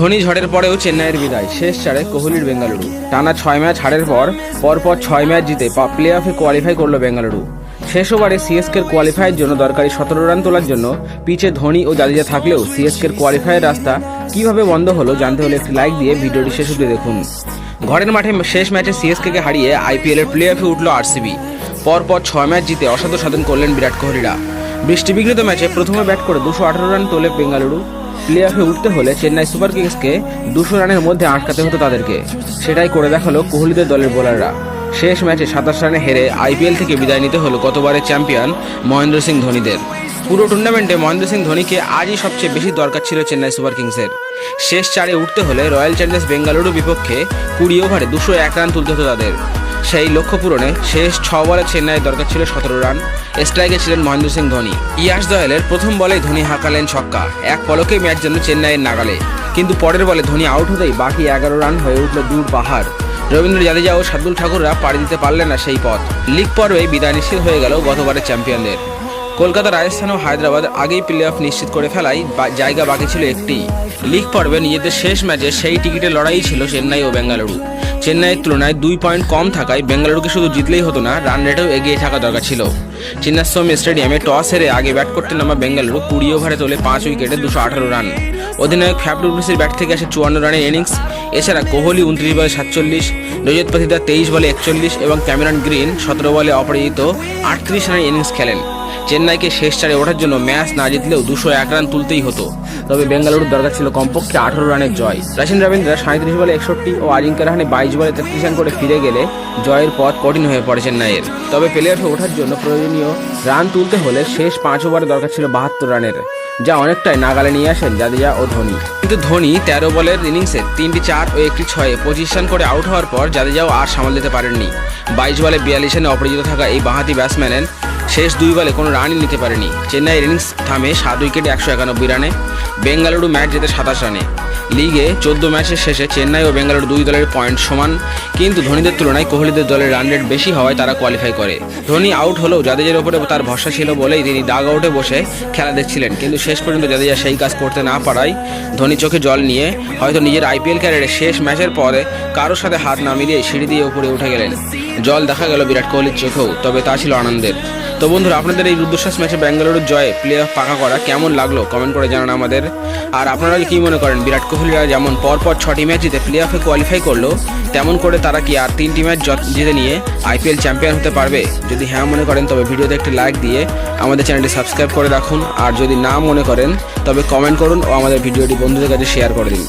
ধোনি ঝড়ের পরেও চেন্নাইয়ের বিদায়। শেষ চারে কোহলির বেঙ্গালুরু। টানা ছয় ম্যাচ হারের পর, পরপর ছয় ম্যাচ জিতে প্লে অফে কোয়ালিফাই করল বেঙ্গালুরু। শেষ ওভারে সিএসকের কোয়ালিফাইয়ের জন্য দরকারি সতেরো রান তোলার জন্য পিচে ধোনি ও জাদেজা থাকলেও সিএসকের কোয়ালিফাইয়ের রাস্তা কীভাবে বন্ধ হলো জানতে হলে একটি লাইক দিয়ে ভিডিওটি শেষ অবধি দেখুন। ঘরের মাঠে শেষ ম্যাচে সিএসকে কে হারিয়ে আইপিএলের প্লে অফে উঠল আরসিবি পরপর ছয় ম্যাচ জিতে অসাধ্য সাধন করলেন বিরাট কোহলিরা। বৃষ্টিবিঘ্নিত ম্যাচে প্রথমে ব্যাট করে দুশো আঠারো রান তোলে বেঙ্গালুরু। প্লে উঠতে হলে চেন্নাই সুপার কিংসকে দুশো রানের মধ্যে আটকাতে হতো তাদেরকে। সেটাই করে দেখাল কোহলিদের দলের বোলাররা। শেষ ম্যাচে সাতাশ রানে হেরে আইপিএল থেকে বিদায় নিতে হলো গতবারের চ্যাম্পিয়ন মহেন্দ্র সিং ধোনিদের। পুরো টুর্নামেন্টে মহেন্দ্র সিং ধোনিকে আজই সবচেয়ে বেশি দরকার ছিল চেন্নাই সুপার কিংসের। শেষ চারে উঠতে হলে রয়্যাল চ্যালেঞ্জার্স বেঙ্গালুরু বিপক্ষে কুড়ি ওভারে দুশো এক রান তুলতে হতো তাদের। সেই লক্ষ্য পূরণে শেষ ছ বলে চেন্নাইয়ের দরকার ছিল সতেরো রান। স্ট্রাইকে ছিলেন মহেন্দ্র সিং ধোনি। ইয়াশ দয়ালের প্রথম বলে ধোনি হাঁকালেন ছক্কা। এক পলকেই ম্যাচ যেন চেন্নাইয়ের নাগালে। কিন্তু পরের বলে ধোনি আউট হতেই বাকি এগারো রান হয়ে উঠল দূর পাহাড়। রবীন্দ্র জাদেজা ও শার্দুল ঠাকুররা পাড়ি দিতে পারলেন না সেই পথ। লিগ পর্বে বিদায় নিশ্চিত হয়ে গেল গতবারের চ্যাম্পিয়নদের। কলকাতা রাজস্থান ও হায়দ্রাবাদ আগেই প্লে অফ নিশ্চিত করে ফেলায় জায়গা বাকি ছিল একটি। লিগ পর্বে নিজেদের শেষ ম্যাচে সেই টিকিটের লড়াই ছিল চেন্নাই ও বেঙ্গালুরু। চেন্নাইয়ের তুলনায় দুই পয়েন্ট কম থাকায় বেঙ্গালুরুকে শুধু জিতলেই হতো না রান রেটেও এগিয়ে থাকা দরকার ছিল। চিন্নাস্বামী স্টেডিয়ামে টস হেরে আগে ব্যাট করতে নামা বেঙ্গালুরু কুড়ি ওভারে তোলে পাঁচ উইকেটে দুশো আঠারো রান অধিনায়ক ফ্যাব ব্যাট থেকে আসে চুয়ান্ন রানের ইনিংস এছাড়া কোহলি উনত্রিশ বলে সাতচল্লিশ রজত পাথিদা তেইশ বলে একচল্লিশ এবং ক্যামেরন গ্রিন সতেরো বলে অপরাজিত আটত্রিশ রানের ইনিংস খেলেন। চেন্নাইকে শেষ চারে ওঠার জন্য ম্যাচ না জিতলেও দুশো এক রান তুলতেই হতো। তবে বেঙ্গালুরুর দরকার ছিল কমপক্ষে আঠারো রানের জয়। রাশিন রবীন্দ্র সাঁত্রিশ বলে একষট্টি ও আজিঙ্কা রাহানে বাইশ বলে তেত্রিশ রান করে ফিরে গেলে জয়ের পথ কঠিন হয়ে পড়ে চেন্নাইয়ের। তবে প্লে ওঠার জন্য প্রয়োজনীয় রান তুলতে হলে শেষ পাঁচ ওভারে দরকার ছিল বাহাত্তর রানের। যা অনেকটাই নাগালে নিয়ে আসেন জাদেজা ও ধোনি। কিন্তু ধোনি তেরো বলের ইনিংসে তিনটি চার ও একটি ছয়ে পঁচিশ রান করে আউট হওয়ার পর জাদেজাও আর সামাল দিতে পারেননি। বাইশ বলে বিয়াল্লিশ রানে অপরাজিত থাকা এই বাঁহাতি ব্যাটসম্যানের শেষ দুই বলে কোনো রানই নিতে পারেনি। চেন্নাই ইনিংস থামে সাত উইকেটে একশো একানব্বই রানে। বেঙ্গালুরু ম্যাচ জেতে সাতাশ রানে। লিগে চোদ্দ ম্যাচের শেষে চেন্নাই ও বেঙ্গালুরু দুই দলের পয়েন্ট সমান। কিন্তু ধোনিদের তুলনায় কোহলিদের দলের রান রেট বেশি হওয়ায় তারা কোয়ালিফাই করে। ধোনি আউট হলেও জাদেজের ওপরে তার ভরসা ছিল বলেই তিনি ডাগ আউটে বসে খেলা দেখছিলেন। কিন্তু শেষ পর্যন্ত জাদেজা সেই কাজ করতে না পারায় ধোনি চোখে জল নিয়ে হয়তো নিজের আইপিএল ক্যারিয়ারের শেষ ম্যাচের পরে কারোর সাথে হাত না মিলিয়ে সিঁড়ি দিয়ে উপরে উঠে গেলেন। জল দেখা গেল বিরাট কোহলির চোখেও, তবে তা ছিল আনন্দের। তো বন্ধুরা, আপনাদের এই রুদ্রশ্বাস ম্যাচে বেঙ্গালুরুর জয়ে প্লে অফ পাকা করা কেমন লাগল? কমেন্ট করে জানান আমাদের। আর আপনারা কি মনে করেন, বিরাট কোহলিরা যেমন পরপর ছটি ম্যাচ জিতে প্লে অফে কোয়ালিফাই করল, তেমন করে তারা কি আর তিনটি ম্যাচ জিতে নিয়ে আইপিএল চ্যাম্পিয়ন হতে পারবে? যদি হ্যাঁ মনে করেন, তবে ভিডিওতে একটি লাইক দিয়ে আমাদের চ্যানেলটি সাবস্ক্রাইব করে রাখুন। আর যদি না মনে করেন, তবে কমেন্ট করুন ও আমাদের ভিডিওটি বন্ধুদের কাছে শেয়ার করে দিন।